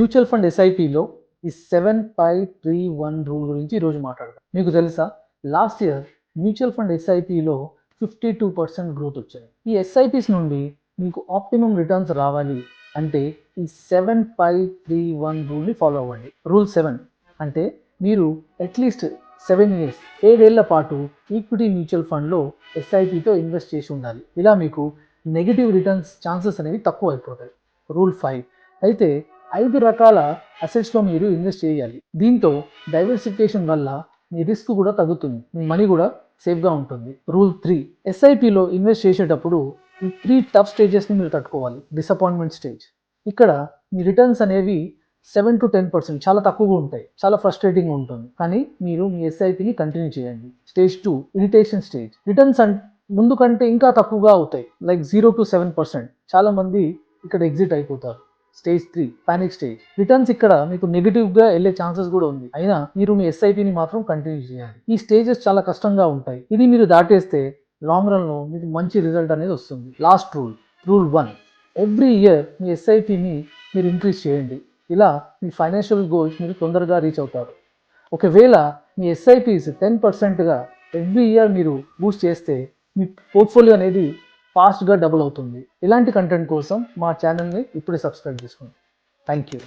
Mutual fund ఎస్ఐపిలో ఈ seven five three one rule గురించి ఈరోజు మాట్లాడదాం. మీకు తెలుసా? లాస్ట్ ఇయర్ మ్యూచువల్ ఫండ్ ఎస్ఐపిలో ఫిఫ్టీ టూ పర్సెంట్ గ్రోత్ వచ్చాయి ఈ ఎస్ఐపిస్ నుండి మీకు ఆప్టిమం రిటర్న్స్ రావాలి అంటే ఈ సెవెన్ పై త్రీ వన్ రూల్ని ఫాలో అవ్వండి. రూల్ సెవెన్ అంటే మీరు అట్లీస్ట్ సెవెన్ ఇయర్స్ ఏడేళ్ళ పాటు ఈక్విటీ మ్యూచువల్ ఫండ్లో ఎస్ఐపితో ఇన్వెస్ట్ చేసి ఉండాలి. ఇలా మీకు నెగిటివ్ రిటర్న్స్ ఛాన్సెస్ అనేవి తక్కువ అయిపోతాయి. Rule five. అయితే ఐదు రకాల అసెట్స్లో మీరు ఇన్వెస్ట్ చేయాలి. దీంతో డైవర్సిఫికేషన్ వల్ల మీ రిస్క్ కూడా తగ్గుతుంది. మీ మనీ కూడా సేఫ్గా ఉంటుంది. రూల్ త్రీ ఎస్ఐపిలో ఇన్వెస్ట్ చేసేటప్పుడు ఈ త్రీ టఫ్ స్టేజెస్ని మీరు తట్టుకోవాలి. డిసప్పాయింట్మెంట్ స్టేజ్ ఇక్కడ మీ రిటర్న్స్ అనేవి సెవెన్ టు టెన్ పర్సెంట్ చాలా తక్కువగా ఉంటాయి. చాలా ఫ్రస్ట్రేటింగ్ ఉంటుంది. కానీ మీరు మీ ఎస్ఐపిని కంటిన్యూ చేయండి. Stage two irritation stage returns అన్ ముందు కంటే ఇంకా తక్కువగా అవుతాయి. Like zero to seven percent చాలామంది ఇక్కడ ఎగ్జిట్ అయిపోతారు. Stage three panic stage returns ఇక్కడ మీకు నెగిటివ్గా వెళ్ళే ఛాన్సెస్ కూడా ఉంది. అయినా మీరు మీ ఎస్ఐపిని మాత్రం కంటిన్యూ చేయాలి. ఈ స్టేజెస్ చాలా కష్టంగా ఉంటాయి. ఇది మీరు దాటేస్తే లాంగ్ రన్లో మీకు మంచి రిజల్ట్ అనేది వస్తుంది. Last rule rule one every year మీ ఎస్ఐపిని మీరు ఇంక్రీజ్ చేయండి. ఇలా మీ ఫైనాన్షియల్ గోల్స్ మీరు తొందరగా రీచ్ అవుతారు. ఒకవేళ మీ ఎస్ఐపిస్ టెన్ పర్సెంట్గా ఎవ్రీ ఇయర్ మీరు బూస్ట్ చేస్తే మీ పోర్ట్ఫోలియో అనేది ఫాస్ట్గా డబుల్ అవుతుంది. ఇలాంటి కంటెంట్ కోసం మా ఛానల్ని ఇప్పుడే సబ్స్క్రైబ్ చేసుకోండి. Thank you